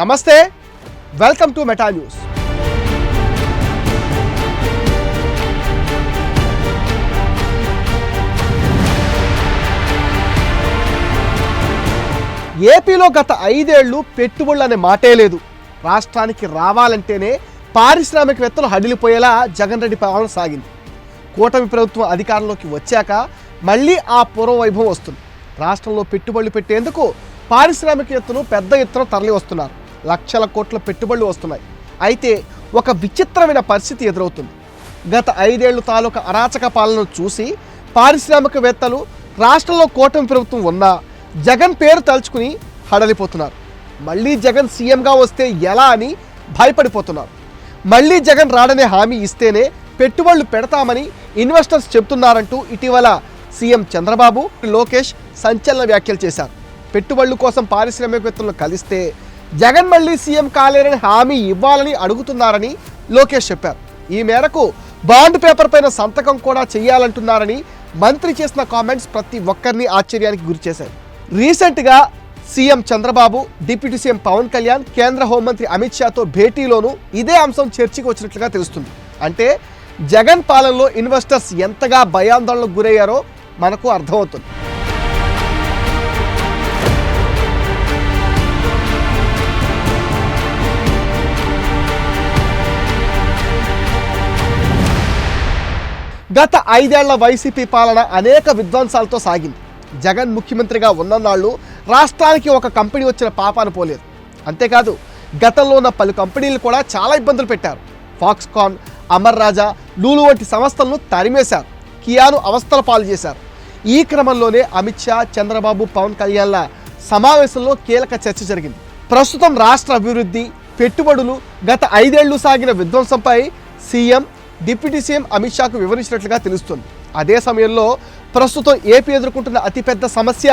నమస్తే welcome to meta news. ఏపీలో గత ఐదేళ్ళు పెట్టుబడులు అనే మాటే లేదు. రాష్ట్రానికి రావాలంటేనే పారిశ్రామికవేత్తలు హడిలిపోయేలా జగన్ రెడ్డి పాలన సాగింది. కూటమి ప్రభుత్వం అధికారంలోకి వచ్చాక మళ్ళీ ఆ పూర్వ వైభవం వస్తుంది. రాష్ట్రంలో పెట్టుబడులు పెట్టేందుకు పారిశ్రామికవేత్తలు పెద్ద ఎత్తున తరలి వస్తున్నారు లక్షల కోట్ల పెట్టుబడులు వస్తున్నాయి. అయితే ఒక విచిత్రమైన పరిస్థితి ఎదురవుతుంది. గత ఐదేళ్ళు తాలూకా అరాచక పాలనను చూసి పారిశ్రామికవేత్తలు రాష్ట్రంలో కూటమి ప్రభుత్వం ఉన్నా జగన్ పేరు తలుచుకుని హడలిపోతున్నారు. మళ్ళీ జగన్ సీఎంగా వస్తే ఎలా అని భయపడిపోతున్నారు. మళ్ళీ జగన్ రాడనే హామీ ఇస్తేనే పెట్టుబడులు పెడతామని ఇన్వెస్టర్స్ చెబుతున్నారంటూ ఇటీవల సీఎం చంద్రబాబు లోకేష్ సంచలన వ్యాఖ్యలు చేశారు. పెట్టుబడుల కోసం పారిశ్రామికవేత్తలను కలిస్తే జగన్ మళ్ళీ సీఎం కాలేరని హామీ ఇవ్వాలని అడుగుతున్నారని లోకేష్ చెప్పారు. ఈ మేరకు బాండ్ పేపర్ పైన సంతకం కూడా చేయాలంటున్నారని మంత్రి చేసిన కామెంట్స్ ప్రతి ఒక్కరిని ఆశ్చర్యానికి గురిచేశాయి రీసెంట్గా CM Chandrababu deputy CM Pavan Kalyan కేంద్ర హోంమంత్రి అమిత్ షాతో భేటీలోనూ ఇదే అంశం చర్చకు వచ్చినట్లుగా తెలుస్తుంది. అంటే జగన్ పాలనలో ఇన్వెస్టర్స్ ఎంతగా భయాందోళనకు గురయ్యారో మనకు అర్థమవుతుంది. గత ఐదేళ్ళ వైసీపీ పాలన అనేక విధ్వంసాలతో సాగింది. జగన్ ముఖ్యమంత్రిగా ఉన్ననాళ్ళు రాష్ట్రానికి ఒక కంపెనీ వచ్చిన పాపాన పోలేదు. అంతేకాదు గతంలో ఉన్న పలు కంపెనీలు కూడా చాలా ఇబ్బందులు పెట్టారు. ఫాక్స్కాన్ అమర్ రాజా లూలు వంటి సంస్థలను తరిమేశారు. కియాను అవస్థల పాలు చేశారు. ఈ క్రమంలోనే అమిత్ షా చంద్రబాబు పవన్ కళ్యాణ్ల సమావేశంలో కీలక చర్చ జరిగింది. ప్రస్తుతం రాష్ట్ర అభివృద్ధి పెట్టుబడులు గత ఐదేళ్ళు సాగిన విధ్వంసంపై సీఎం డిప్యూటీ సీఎం అమిత్ షాకు వివరించినట్లుగా తెలుస్తుంది. అదే సమయంలో ప్రస్తుతం ఏపీ ఎదుర్కొంటున్న అతిపెద్ద సమస్య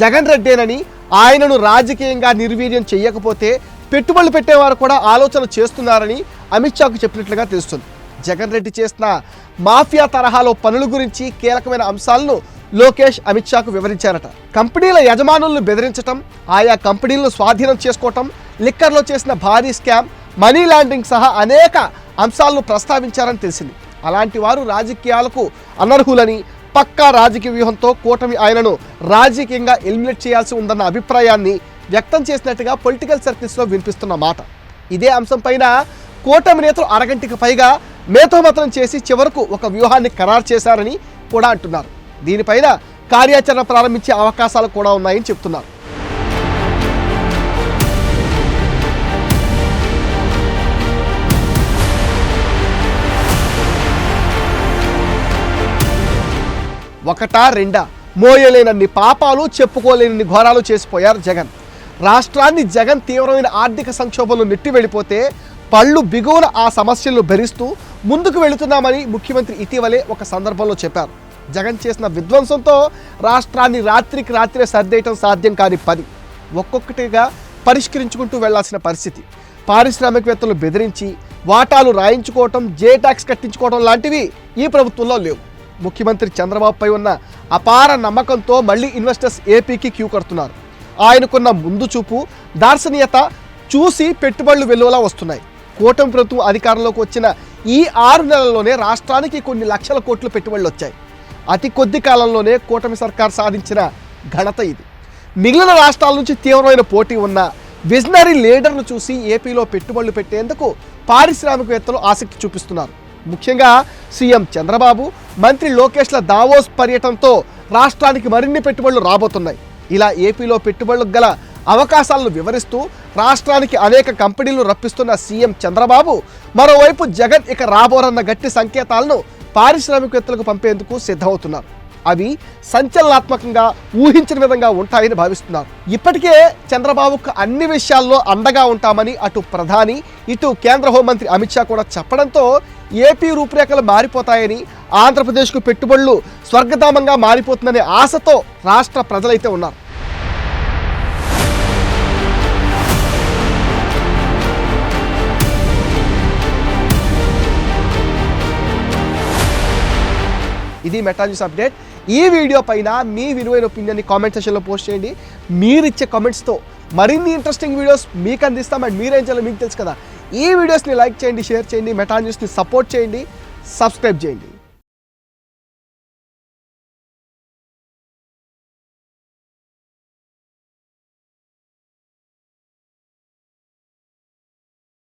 జగన్ రెడ్డేనని ఆయనను రాజకీయంగా నిర్వీర్యం చేయకపోతే పెట్టుబడులు పెట్టేవారు కూడా ఆలోచన చేస్తున్నారని అమిత్ షాకు చెప్పినట్లుగా తెలుస్తుంది. జగన్ రెడ్డి చేసిన మాఫియా తరహాలో పనుల గురించి కీలకమైన అంశాలను లోకేష్ అమిత్ షాకు వివరించారట. కంపెనీల యజమానులను బెదిరించటం ఆయా కంపెనీలను స్వాధీనం చేసుకోవటం లిక్కర్లో చేసిన భారీ స్కామ్ మనీ లాండరింగ్ సహా అనేక అంశాలను ప్రస్తావించారని తెలిసింది. అలాంటి వారు రాజకీయాలకు అనర్హులని పక్కా రాజకీయ వ్యూహంతో కూటమి ఆయనను రాజకీయంగా ఎలిమినేట్ చేయాల్సి ఉందన్న అభిప్రాయాన్ని వ్యక్తం చేసినట్టుగా పొలిటికల్ సర్కిల్స్లో వినిపిస్తున్న మాట. ఇదే అంశంపైన కూటమి నేతలు అరగంటకి పైగా మేధోమతనం చేసి చివరకు ఒక వ్యూహాన్ని ఖరారు చేశారని కూడా అంటున్నారు. దీనిపైన కార్యాచరణ ప్రారంభించే అవకాశాలు కూడా ఉన్నాయని చెప్తున్నారు. ఒకటా రెండా? మోయలేనన్ని పాపాలు చెప్పుకోలేనన్ని ఘోరాలు చేసిపోయారు జగన్. రాష్ట్రాన్ని జగన్ తీవ్రమైన ఆర్థిక సంక్షోభంలో నెట్టి వెళ్ళిపోతే పళ్ళు బిగువన ఆ సమస్యలను భరిస్తూ ముందుకు వెళుతున్నామని ముఖ్యమంత్రి ఇటీవలే ఒక సందర్భంలో చెప్పారు. జగన్ చేసిన విధ్వంసంతో రాష్ట్రాన్ని రాత్రికి రాత్రే సర్దేయటం సాధ్యం కాని పని. ఒక్కొక్కటిగా పరిష్కరించుకుంటూ వెళ్ళాల్సిన పరిస్థితి. పారిశ్రామికవేత్తలు బెదిరించి వాటాలు రాయించుకోవటం జే ట్యాక్స్ కట్టించుకోవడం లాంటివి ఈ ప్రభుత్వంలో లేవు. ముఖ్యమంత్రి చంద్రబాబుపై ఉన్న అపార నమ్మకంతో మళ్ళీ ఇన్వెస్టర్స్ ఏపీకి క్యూ కడుతున్నారు. ఆయనకున్న ముందు చూపు దార్శనీయత చూసి పెట్టుబడులు వెలువలా వస్తున్నాయి. కూటమి ప్రభుత్వం అధికారంలోకి వచ్చిన ఈ ఆరు నెలల్లోనే రాష్ట్రానికి కొన్ని లక్షల కోట్లు పెట్టుబడులు వచ్చాయి. అతి కొద్ది కాలంలోనే కూటమి సర్కార్ సాధించిన ఘనత ఇది. మిగిలిన రాష్ట్రాల నుంచి తీవ్రమైన పోటీ ఉన్న విజనరీ లీడర్ను చూసి ఏపీలో పెట్టుబడులు పెట్టేందుకు పారిశ్రామికవేత్తలు ఆసక్తి చూపిస్తున్నారు. ముఖ్యంగా సీఎం చంద్రబాబు మంత్రి లోకేష్ల దావోస్ పర్యటనతో రాష్ట్రానికి మరిన్ని పెట్టుబడులు రాబోతున్నాయి. ఇలా ఏపీలో పెట్టుబడులకు గల అవకాశాలను వివరిస్తూ రాష్ట్రానికి అనేక కంపెనీలు రప్పిస్తున్న సీఎం చంద్రబాబు మరోవైపు జగన్ ఇక రాబోరన్న గట్టి సంకేతాలను పారిశ్రామికవేత్తలకు పంపేందుకు సిద్ధమవుతున్నారు. అవి సంచలనాత్మకంగా ఊహించిన విధంగా ఉంటాయని భావిస్తున్నారు. ఇప్పటికే చంద్రబాబుకు అన్ని విషయాల్లో అండగా ఉంటామని అటు ప్రధాని ఇటు కేంద్ర హోంమంత్రి అమిత్ షా కూడా చెప్పడంతో ఏపీ రూపురేఖలు మారిపోతాయని ఆంధ్రప్రదేశ్కు పెట్టుబడులు స్వర్గధామంగా మారిపోతుందనే ఆశతో రాష్ట్ర ప్రజలైతే ఉన్నారు. ఇది మెటా న్యూస్ అప్డేట్ ఈ వీడియో పైన మీ విలువైన ఒపీనియన్ని కామెంట్ సెషన్లో పోస్ట్ చేయండి. మీరిచ్చే కామెంట్స్తో మరిన్ని ఇంట్రెస్టింగ్ వీడియోస్ మీకు అందిస్తాం అండ్ మీరేం చేయాలో మీకు తెలుసు కదా. ఈ వీడియోస్ని లైక్ చేయండి షేర్ చేయండి మెటా న్యూస్ని సపోర్ట్ చేయండి సబ్స్క్రైబ్ చేయండి.